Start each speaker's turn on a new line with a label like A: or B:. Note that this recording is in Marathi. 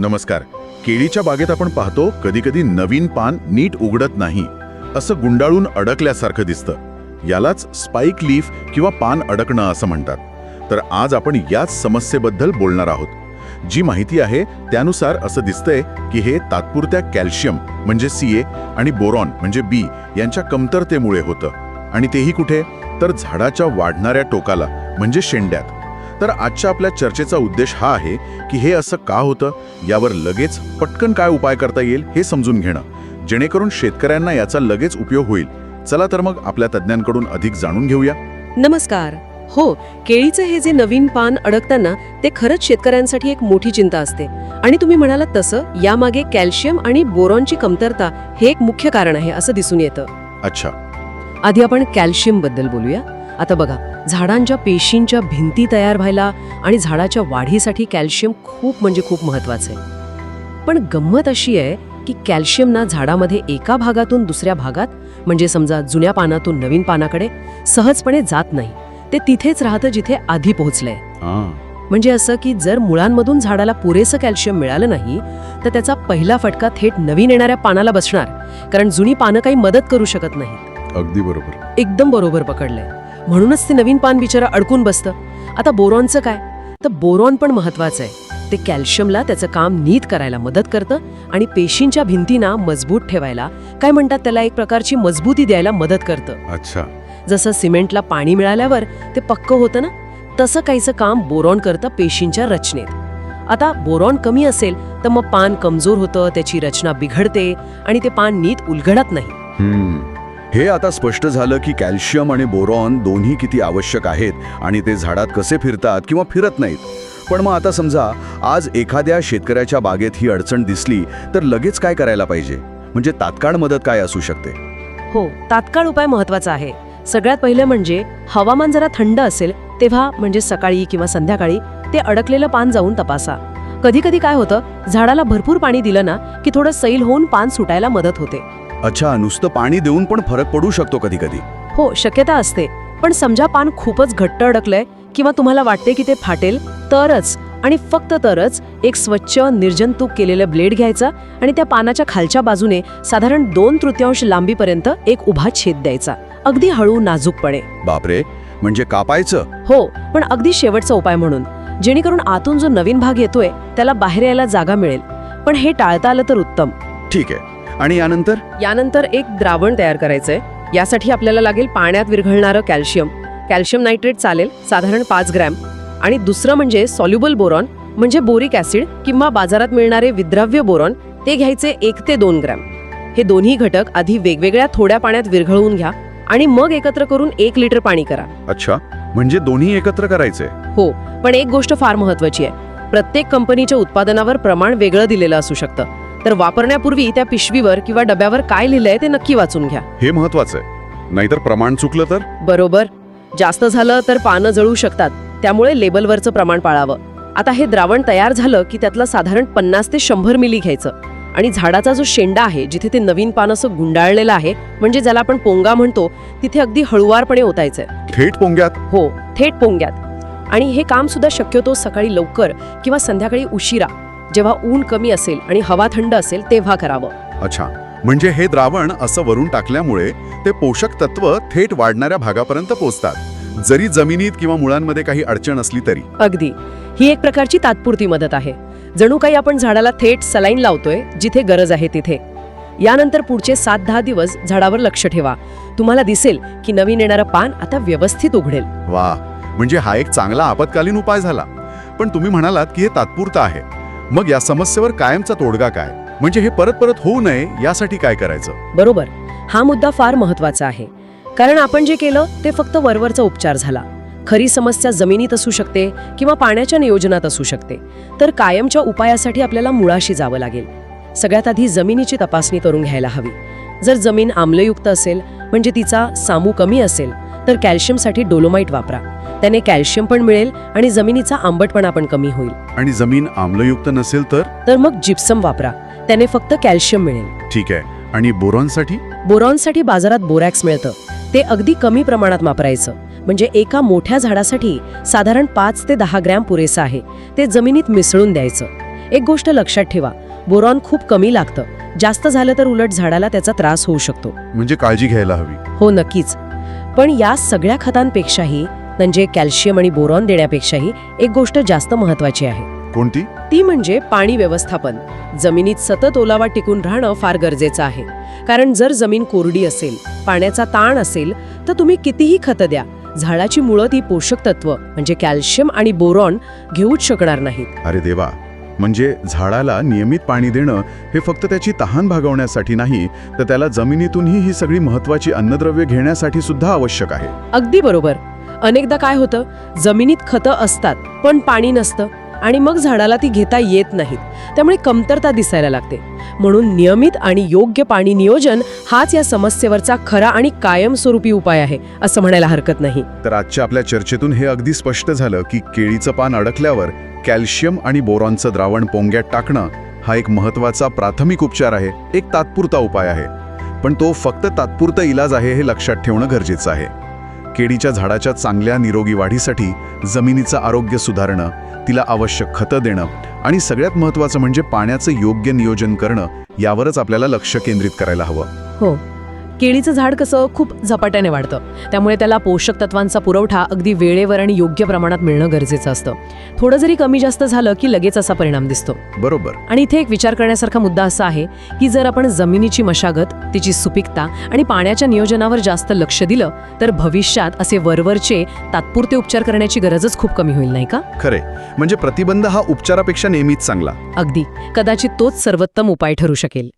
A: नमस्कार. केळीच्या बागेत आपण पाहतो कधी कधी नवीन पान नीट उघडत नाही. असं गुंडाळून अडकल्यासारखं दिसतं. यालाच स्पाईक लीफ किंवा पान अडकणं असं म्हणतात. तर आज आपण याच समस्येबद्दल बोलणार आहोत. जी माहिती आहे त्यानुसार असं दिसतंय की हे तात्पुरत्या कॅल्शियम म्हणजे सी ए आणि बोरॉन म्हणजे बी यांच्या कमतरतेमुळे होतं. आणि तेही कुठे? तर झाडाच्या वाढणाऱ्या टोकाला म्हणजे शेंड्यात. तर आजच्या आपल्या चर्चेचा उद्देश हा आहे की हे असं का होतं? यावर लगेच पटकन काय उपाय करता येईल हे समजून घेणं. जेणेकरून शेतकऱ्यांना याचा लगेच उपयोग होईल. चला तर मग आपल्या तज्ज्ञांकडून अधिक जाणून घेऊया.
B: नमस्कार. हो केळीचे हे जे नवीन पान अडकताना ते खरंच शेतकऱ्यांसाठी एक मोठी चिंता असते. आणि तुम्ही म्हणालात तसं यामागे कॅल्शियम आणि बोरॉनची कमतरता हे एक मुख्य कारण आहे असं दिसून येतं.
A: अच्छा.
B: आधी आपण कॅल्शियमबद्दल बोलूया. आता बघा झाडांच्या पेशींच्या भिंती तयार व्हायला आणि झाडाच्या वाढीसाठी कॅल्शियम खूप म्हणजे खूप महत्वाचं आहे. पण गंमत अशी आहे की कॅल्शियम ना झाडामध्ये एका भागातून दुसऱ्या भागात म्हणजे समजा जुन्या पानातून नवीन पानाकडे सहजपणे जात नाही. ते तिथेच राहतं जिथे आधी पोहोचलंय. म्हणजे असं की जर मुळांमधून झाडाला पुरेसं कॅल्शियम मिळालं नाही तर त्याचा पहिला फटका थेट नवीन येणाऱ्या पानाला बसणार कारण जुनी पानं काही मदत करू शकत नाहीत.
A: अगदी बरोबर.
B: एकदम बरोबर पकडलंय. म्हणूनच ते नवीन पान बिचारा अडकून बसतं. आता बोरॉनचं काय? तर बोरॉन पण महत्वाचं आहे. ते कॅल्शियमला त्याचं काम नीट करायला मदत करतं आणि पेशींच्या भिंतींना मजबूत ठेवायला काय म्हणतात त्याला एक प्रकारची मजबूती द्यायला मदत करतं.
A: अच्छा.
B: जसं सिमेंटला पाणी मिळाल्यावर ते पक्क होतं ना? तसं काहीचं काम बोरॉन करतं पेशींच्या रचनेत. आता बोरॉन कमी असेल तर मग पान कमजोर होतं त्याची रचना बिघडते आणि ते पान नीट उलगडत नाही.
C: हे आता स्पष्ट झालं की कॅल्शियम आणि बोरॉन दोन्ही किती आवश्यक आहेत आणि ते झाडात कसे फिरतात किंवा फिरत नाहीत. पण मग आता समजा आज एखाद्या शेतकऱ्याच्या बागेत ही अडचण दिसली तर लगेच काय करायला पाहिजे? म्हणजे तात्काळ मदत काय असू शकते?
B: हो तात्काळ उपाय महत्त्वाचा आहे. सगळ्यात पहिले म्हणजे हवामान जरा थंड असेल तेव्हा म्हणजे सकाळी किंवा संध्याकाळी ते अडकलेलं पान जाऊन तपासा. कधी कधी काय होतं झाडाला भरपूर पाणी दिलं ना की थोडं सैल होऊन पान सुटायला मदत होते.
C: अच्छा नुसतं पाणी देऊन पण फरक पडू शकतो कधी कधी
B: हो शक्यता असते. पण समजा पान खूपच घट्ट अडकलंय किंवा तुम्हाला वाटते की ते फाटेल तरच. आणि फक्त तरच एक स्वच्छ निर्जंतुक केलेलं ब्लेड घ्यायचा आणि त्या पानाच्या खालच्या बाजूने साधारण दोन तृतीयांश लांबीपर्यंत एक उभा छेद द्यायचा. अगदी हळू नाजूकपणे.
C: बापरे! म्हणजे कापायचं?
B: हो पण अगदी शेवटचा उपाय म्हणून. जेणेकरून आतून जो नवीन भाग येतोय त्याला बाहेर यायला जागा मिळेल. पण हे टाळता आलं तर उत्तम.
C: ठीक आहे. आणि यानंतर?
B: यानंतर एक द्रावण तयार करायचंय. यासाठी आपल्याला लागेल पाण्यात विरघळणारं कॅल्शियम. कॅल्शियम नायट्रेट चालेल साधारण पाच ग्रॅम. आणि दुसरं म्हणजे सॉल्युबल बोरॉन म्हणजे बोरिक ॲसिड किंवा बाजारात मिळणारे विद्राव्य बोरॉन ते घ्यायचे एक ते दोन ग्रॅम. हे दोन्ही घटक आधी वेगवेगळ्या थोड्या पाण्यात विरघळवून घ्या आणि मग एकत्र करून एक लिटर पाणी करा.
C: अच्छा म्हणजे दोन्ही एकत्र करायचे
B: हो पण एक गोष्ट फार महत्वाची आहे. प्रत्येक कंपनीच्या उत्पादनावर प्रमाण वेगळं दिलेलं असू शकतं. तर वापरण्यापूर्वी त्या पिशवीवर किंवा डब्यावर काय लिहिलंय ते नक्की वाचून घ्या.
A: हे महत्वाचं आहे. नाहीतर प्रमाण चुकलं तर?
B: बरोबर. जास्त झालं तर पानं जळू शकतात. त्यामुळे लेबलवरचं प्रमाण पाळावं. आता हे द्रावण तयार झालं की त्यातलं साधारण पन्नास ते शंभर मिली घ्यायचं. आणि झाडाचा जो शेंडा आहे जिथे ते नवीन पान असं गुंडाळलेलं आहे म्हणजे ज्याला आपण पोंगा म्हणतो तिथे अगदी हळुवारपणे ओतायचंय.
A: थेट पोंग्यात?
B: हो थेट पोंग्यात. आणि हे काम सुद्धा शक्यतो सकाळी लवकर किंवा संध्याकाळी उशिरा. जेव्हा ऊन कमी असेल आणि हवा थंड असेल तेव्हा करावं.
A: अच्छा. म्हणजे हे द्रावण असं वरून टाकल्यामुळे ते पोषक तत्व थेट वाढणाऱ्या भागापर्यंत पोचतात. जरी जमिनीत किंवा मुळांमध्ये काही अडचण असली तरी.
B: अगदी. ही एक प्रकारची तात्पुरती मदत आहे. जणू काही आपण झाडाला थेट सलाईन लावतोय जिथे गरज आहे तिथे. यानंतर पुढचे सात दहा दिवस झाडावर लक्ष ठेवा. तुम्हाला दिसेल की नवीन येणारं पान आता व्यवस्थित उघडेल.
A: वा म्हणजे हा एक चांगला आपत्कालीन उपाय झाला. पण तुम्ही म्हणालात की हे तात्पुरतं आहे. मग या समस्येवर कायमचा तोडगा काय? म्हणजे हे परत परत होऊ नये यासाठी काय करायचं?
B: बरोबर. हा मुद्दा फार महत्त्वाचा आहे. कारण आपण जे केलं ते फक्त वरवरचा उपचार झाला. खरी समस्या जमिनीत असू शकते किंवा पाण्याच्या नियोजनात असू शकते. तर कायमच्या उपायासाठी आपल्याला मुळाशी जावं लागेल. सगळ्यात आधी जमिनीची तपासणी करून घ्यायला हवी. जर जमीन आम्लयुक्त असेल म्हणजे तिचा सामू कमी असेल तर कॅल्शियमसाठी डोलोमाइट वापरा. त्याने कॅल्शियम पण मिळेल आणि जमिनीचा आंबटपणा पण कमी होईल.
A: आणि जमीन आम्लयुक्त नसेल तर?
B: तर मग जिप्सम वापरा. त्याने फक्त कॅल्शियम मिळेल.
A: ठीक आहे. आणि बोरॉनसाठी?
B: बोरॉनसाठी बाजारात बोरॅक्स मिळतं. ते अगदी कमी प्रमाणात वापरायचं. म्हणजे एका मोठ्या झाडासाठी साधारण पाच ते दहा ग्रॅम पुरेसं आहे. ते जमिनीत मिसळून द्यायचं. एक गोष्ट लक्षात ठेवा. बोरॉन खूप कमी लागतं. जास्त झालं तर उलट झाडाला त्याचा त्रास होऊ शकतो.
A: म्हणजे काळजी घ्यायला हवी.
B: हो नक्कीच. पण या सगळ्या खतांपेक्षाही म्हणजे कॅल्शियम आणि बोरॉन देण्यापेक्षाही एक गोष्ट जास्त महत्वाची आहे.
A: कोणती?
B: ती म्हणजे पाणी व्यवस्थापन. जमिनीत सतत ओलावा टिकून राहणं फार गरजेचं आहे. कारण जर जमीन कोरडी असेल पाण्याचा ताण असेल तर तुम्ही कितीही खतं द्या झाडाची मुळं ती पोषक तत्व म्हणजे कॅल्शियम आणि बोरॉन घेऊच शकणार नाहीत.
A: अरे देवा! म्हणजे झाडाला नियमित पाणी देणं हे फक्त त्याची तहान भागवण्यासाठी नाही तर त्याला जमिनीतूनही ही सगळी महत्वाची अन्नद्रव्य घेण्यासाठी सुद्धा आवश्यक आहे.
B: अगदी बरोबर. अनेकदा काय होतं? जमिनीत खतं असतात पण पाणी नसतं. आणि मग झाडाला ती घेता येत नाहीत. त्यामुळे कमतरता दिसायला लागते. म्हणून नियमित आणि योग्य पाणी नियोजन हाच या समस्येवरचा खरा आणि कायमस्वरूपी उपाय आहे असं म्हणायला हरकत नाही.
A: तर आजच्या आपल्या चर्चेतून हे अगदी स्पष्ट झालं की केळीचं पान अडकल्यावर कॅल्शियम आणि बोरॉनचं द्रावण पोंग्यात टाकणं हा एक महत्त्वाचा प्राथमिक उपचार आहे एक तात्पुरता उपाय आहे. पण तो फक्त तात्पुरता इलाज आहे हे लक्षात ठेवणं गरजेचं आहे. केळीच्या झाडाच्या चांगल्या निरोगी वाढीसाठी जमिनीचं आरोग्य सुधारणं तिला आवश्यक खतं देणं आणि सगळ्यात महत्त्वाचं म्हणजे पाण्याचं योग्य नियोजन करणं यावरच आपल्याला लक्ष केंद्रित करायला हवं.
B: हो. केळीचं झाड कसं खूप झपाट्याने वाढतं. त्यामुळे त्याला पोषक तत्वांचा पुरवठा अगदी वेळेवर आणि योग्य प्रमाणात मिळणं गरजेचं असतं. थोडं जरी कमी जास्त झालं की लगेच असा परिणाम दिसतो.
A: बरोबर.
B: आणि इथे एक विचार करण्यासारखा मुद्दा असा आहे की जर आपण जमिनीची मशागत तिची सुपीकता आणि पाण्याच्या नियोजनावर जास्त लक्ष दिलं तर भविष्यात असे वरवरचे तात्पुरते उपचार करण्याची गरजच खूप कमी होईल नाही का?
A: खरे. म्हणजे प्रतिबंध हा उपचारापेक्षा नेहमीच चांगला.
B: अगदी. कदाचित तोच सर्वोत्तम उपाय ठरू शकेल.